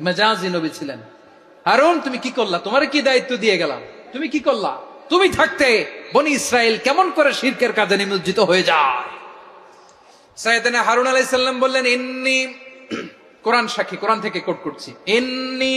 মেজাজি নবী ছিলেন হারুন তুমি কি করলা তোমার কি দায়িত্ব দিয়ে গেলাম তুমি কি করলা তুমি থাকতে বনি ইসরায়েল কেমন করে শিরকের কাজে নিমজ্জিত হয়ে যায় সাইয়েদনা হারুন আলাইসাল্লাম বললেন ইন্নি কোরআন সাক্ষী কোরআন থেকে কোট করছি ইন্নি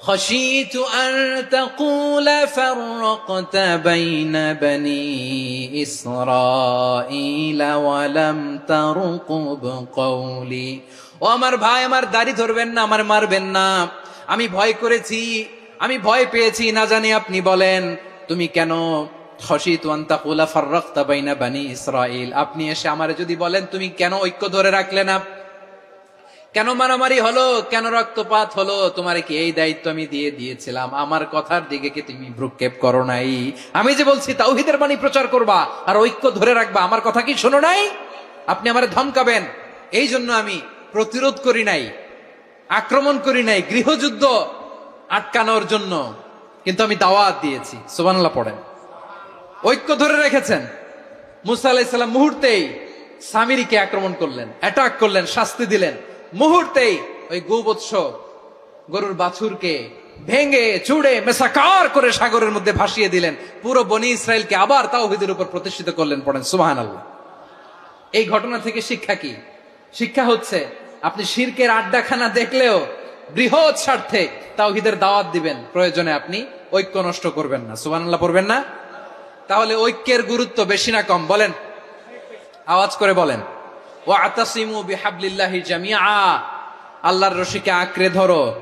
خشيت أن تقول فرقت بين بني إسرائيل ولم ترقب قولي ও আমার ভাই, আমার দাড়ি ধরবেন না, আমার মারবেন না। আমি ভয় করেছি, আমি ভয় পেয়েছি, না জানি আপনি বলেন, তুমি কেন? আপনি এসে আমারে যদি বলেন, তুমি কেন ঐক্য ধরে রাখলে না? কেন মারামারি হলো? কেন রক্তপাত হলো? তোমার কি এই দায়িত্ব আমি দিয়ে দিয়েছিলাম? আমার কথার দিকে কি তুমি ভ্রুক্ষেপ করো নাই? আমি যে বলছি, তাওহিদের বাণী প্রচার করবা আর ঐক্য ধরে রাখবা, আমার কথা কি শোনো নাই? আপনি আমারে ধমকাবেন। এই জন্য আমি প্রতিরোধ করি নাই, আক্রমণ করি নাই, গৃহযুদ্ধ আটকানোর জন্য। কিন্তু আমি দাওয়াত দিয়েছি, সুবহানাল্লাহ পড়েন। ঐক্য ধরে রেখেছেন। মুসা আলাইসাল্লাম মুহূর্তেই সামিরিকে আক্রমণ করলেন অ্যাটাক করলেন, শাস্তি দিলেন। মুহূর্তেই ওই গোবৎস গরুর বাছুরকে ভেঙে চুড়ে মেসাকার করে সাগরের মধ্যে ভাসিয়ে দিলেন। পুরো বনি ইসরায়েলকে আবার তাওহিদের উপর প্রতিষ্ঠিত করলেন, পড়েন সুবাহান আল্লাহ এই ঘটনা থেকে শিক্ষা কি? শিক্ষা হচ্ছে আপনি শিরকের আড্ডাখানা দেখলেও বৃহৎ স্বার্থে তাওহিদের দাওয়াত দিবেন, প্রয়োজনে আপনি ঐক্য নষ্ট করবেন না। সুবহানাল্লাহ পড়বেন না? তাহলে ঐক্যের গুরুত্ব বেশি না কম? বলেন। আওয়াজ করে বলেন। ও আতাসিমু বিহাবলিল্লাহি জামিআ। আল্লাহর রশিকে আঁকড়ে ধরো।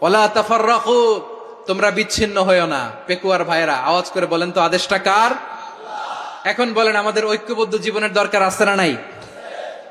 ওলা তাফাররাকু। তোমরা বিচ্ছিন্ন হয়েও না, পেকুয়ার ভাইরা আওয়াজ করে বলেন তো, আদেশটা কার? এখন বলেন, আমাদের ঐক্যবদ্ধ জীবনের দরকার আছে না নাই?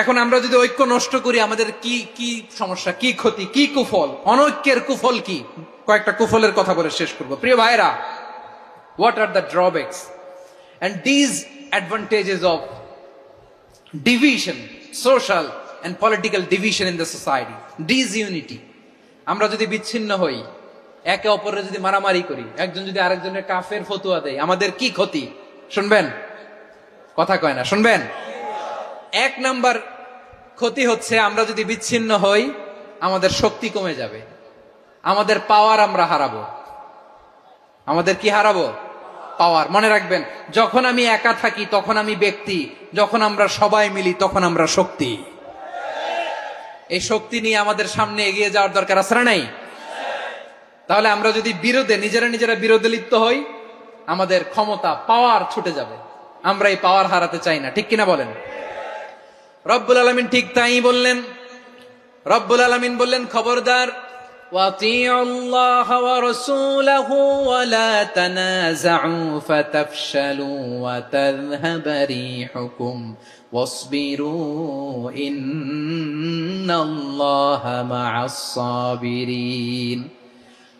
এখন আমরা যদি ঐক্য নষ্ট করি, আমাদের কি কি সমস্যা, কি ক্ষতি, কি কুফল? অনৈক্যের কুফল কি? কয়েকটা কুফলের কথা বলে শেষ করব। প্রিয় ভাইরা what are the drawbacks and disadvantages of division social and political division in the society disunity আমরা যদি বিচ্ছিন্ন হই, একে অপরের যদি মারামারি করি, একজন যদি আরেকজনের কাফের ফতুয়া দেয়, আমাদের কি ক্ষতি? শুনবেন? কথা কয় না, শুনবেন? এক নাম্বার ক্ষতি হচ্ছে আমরা যদি বিচ্ছিন্ন হই, আমাদের শক্তি কমে যাবে। আমাদের পাওয়ার আমরা হারাবো। আমাদের কি হারাবো? পাওয়ার মনে রাখবেন, যখন আমি একা থাকি, তখন আমি ব্যক্তি। যখন আমরা সবাই মিলি, তখন আমরা শক্তি। এই শক্তি নিয়ে আমাদের সামনে এগিয়ে যাওয়ার দরকার আছে না নাই? তাহলে আমরা যদি বিরোধে, নিজেরা নিজেরা বিরোধে লিপ্ত হই, আমাদের ক্ষমতা পাওয়ার ছুটে যাবে। আমরা এই পাওয়ার হারাতে চাই না। ঠিক কিনা বলেন? রব্বুল আলমিন ঠিক তাই বললেন রব্বুল আলমিন বললেন খবরদার وَأَطِيعُوا اللَّهَ وَرَسُولَهُ وَلَا تَنَازَعُوا فَتَفْشَلُوا وَتَذْهَبَ رِيحُكُمْ وَاصْبِرُوا إِنَّ اللَّهَ مَعَ الصَّابِرِينَ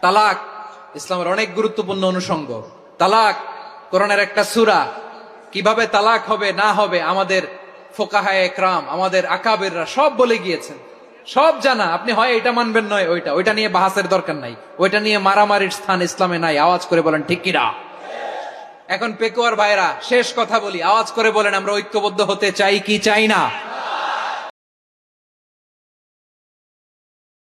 তালাক ইসলামের অনেক গুরুত্বপূর্ণ অনুষঙ্গ। তালাক কোরআনের একটা সুরা। কীভাবে তালাক হবে, না হবে, আমাদের ফোকাহায় একরাম, আমাদের আকাবেররা সব বলে গিয়েছেন। সব জানা, আপনি হয় এটা মানবেন, নয় ওইটা। ওইটা নিয়ে বাহাসের দরকার নাই। ওইটা নিয়ে মারামারির স্থান ইসলামে নাই। আওয়াজ করে বলেন, ঠিক কিনা এখন পেকুয়ার ভাইরা শেষ কথা বলি। আওয়াজ করে বলেন, আমরা ঐক্যবদ্ধ হতে চাই কি চাই না?